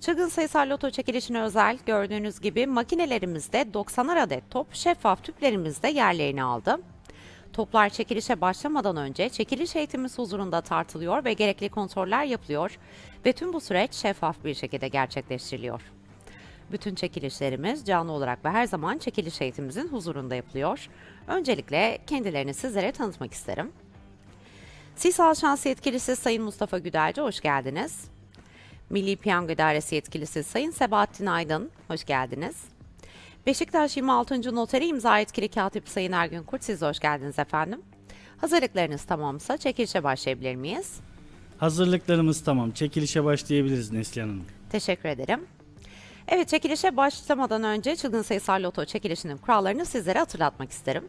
Çılgın sayısal loto çekilişine özel gördüğünüz gibi makinelerimizde 90'ar adet top şeffaf tüplerimizde yerlerini aldı. Toplar çekilişe başlamadan önce çekiliş heyetimiz huzurunda tartılıyor ve gerekli kontroller yapılıyor ve tüm bu süreç şeffaf bir şekilde gerçekleştiriliyor. Bütün çekilişlerimiz canlı olarak ve her zaman çekiliş heyetimizin huzurunda yapılıyor. Öncelikle kendilerini sizlere tanıtmak isterim. Sisal Şans Yetkilisi Sayın Mustafa Güdelci hoş geldiniz. Milli Piyango İdaresi Yetkilisi Sayın Sebahattin Aydın, hoş geldiniz. Beşiktaş 26. Noteri imza etkili katip Sayın Ergün Kurt, siz hoş geldiniz efendim. Hazırlıklarınız tamamsa çekilişe başlayabilir miyiz? Hazırlıklarımız tamam. Çekilişe başlayabiliriz Neslihan Hanım. Teşekkür ederim. Evet, çekilişe başlamadan önce çılgın sayısal loto çekilişinin kurallarını sizlere hatırlatmak isterim.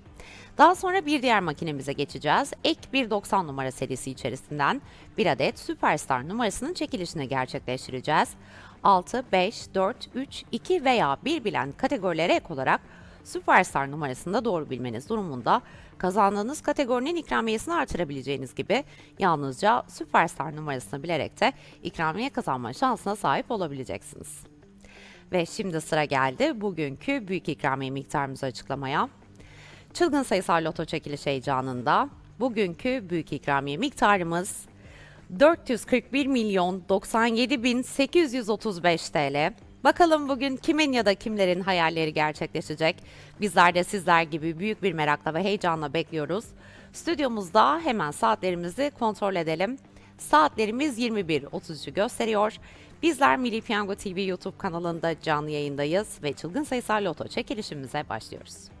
Daha sonra bir diğer makinemize geçeceğiz. Ek 190 numara serisi içerisinden bir adet Superstar numarasının çekilişini gerçekleştireceğiz. 6, 5, 4, 3, 2 veya 1 bilen kategorilere ek olarak Superstar numarasını da doğru bilmeniz durumunda kazandığınız kategorinin ikramiyesini artırabileceğiniz gibi yalnızca Superstar numarasını bilerek de ikramiye kazanma şansına sahip olabileceksiniz. Ve şimdi sıra geldi bugünkü büyük ikramiye miktarımızı açıklamaya. Çılgın sayısal loto çekiliş heyecanında bugünkü büyük ikramiye miktarımız 441 milyon 97 bin 835 TL. Bakalım bugün kimin ya da kimlerin hayalleri gerçekleşecek? Bizler de sizler gibi büyük bir merakla ve heyecanla bekliyoruz. Stüdyomuzda hemen saatlerimizi kontrol edelim. Saatlerimiz 21.33'ü gösteriyor. Bizler Milli Piyango TV YouTube kanalında canlı yayındayız ve çılgın sayısal loto çekilişimize başlıyoruz.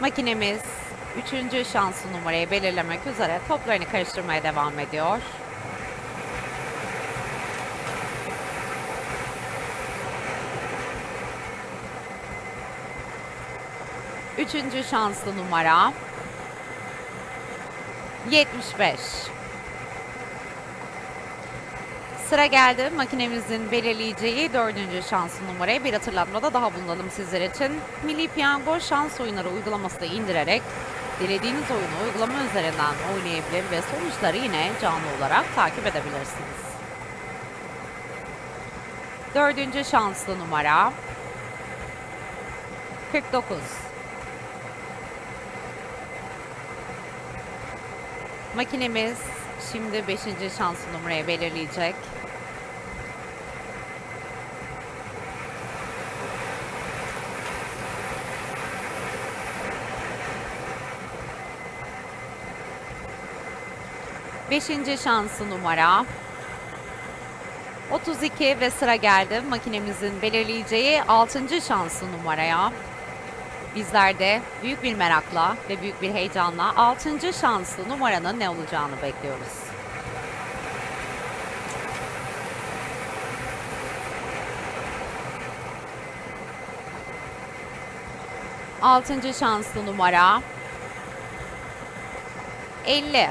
Makinemiz üçüncü şanslı numarayı belirlemek üzere toplarını karıştırmaya devam ediyor. Üçüncü şanslı numara 75. Sıra geldi makinemizin belirleyeceği dördüncü şans numaraya bir hatırlatmada daha bulunalım sizler için. Milli Piyango şans oyunları uygulamasını indirerek dilediğiniz oyunu uygulama üzerinden oynayabilir ve sonuçları yine canlı olarak takip edebilirsiniz. Dördüncü şanslı numara 49. Makinemiz şimdi 5. şanslı numarayı belirleyecek. Beşinci şanslı numara 32 ve sıra geldi makinemizin belirleyeceği 6. şanslı numaraya. Bizler de büyük bir merakla ve büyük bir heyecanla 6. şanslı numaranın ne olacağını bekliyoruz. Altıncı şanslı numara 50.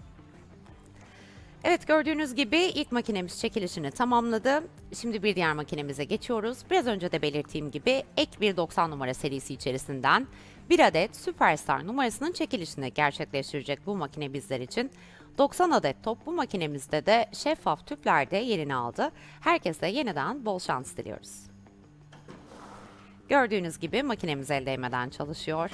Evet gördüğünüz gibi ilk makinemiz çekilişini tamamladı. Şimdi bir diğer makinemize geçiyoruz. Biraz önce de belirttiğim gibi ek bir 90 numara serisi içerisinden bir adet Superstar numarasının çekilişini gerçekleştirecek bu makine bizler için. 90 adet top bu makinemizde de şeffaf tüplerde yerini aldı. Herkese yeniden bol şans diliyoruz. Gördüğünüz gibi makinemiz el değmeden çalışıyor.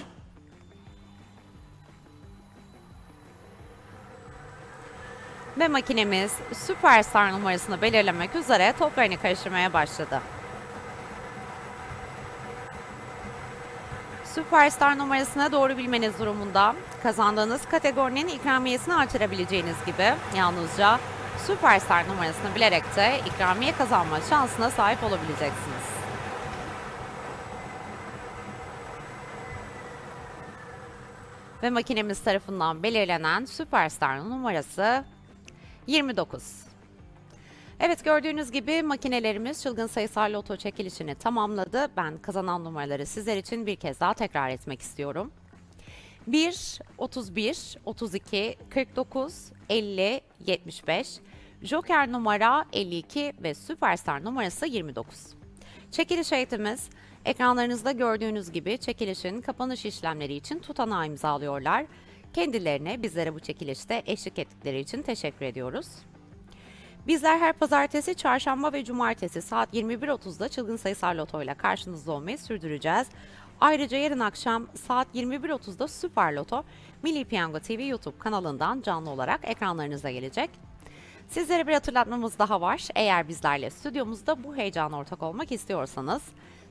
Ve makinemiz Superstar numarasını belirlemek üzere toplarını karıştırmaya başladı. Superstar numarasına doğru bilmeniz durumunda kazandığınız kategorinin ikramiyesini artırabileceğiniz gibi yalnızca Superstar numarasını bilerek de ikramiye kazanma şansına sahip olabileceksiniz. Ve makinemiz tarafından belirlenen Superstar numarası 29. Evet gördüğünüz gibi makinelerimiz çılgın sayısal loto çekilişini tamamladı. Ben kazanan numaraları sizler için bir kez daha tekrar etmek istiyorum. 1, 31, 32, 49, 50, 75, Joker numara 52 ve Süperstar numarası 29. Çekiliş heyetimiz ekranlarınızda gördüğünüz gibi çekilişin kapanış işlemleri için tutanağı imzalıyorlar. Kendilerine bizlere bu çekilişte eşlik ettikleri için teşekkür ediyoruz. Bizler her pazartesi, çarşamba ve cumartesi saat 21.30'da Çılgın Sayısal Loto ile karşınızda olmayı sürdüreceğiz. Ayrıca yarın akşam saat 21.30'da Süper Loto Milli Piyango TV YouTube kanalından canlı olarak ekranlarınıza gelecek. Sizlere bir hatırlatmamız daha var. Eğer bizlerle stüdyomuzda bu heyecana ortak olmak istiyorsanız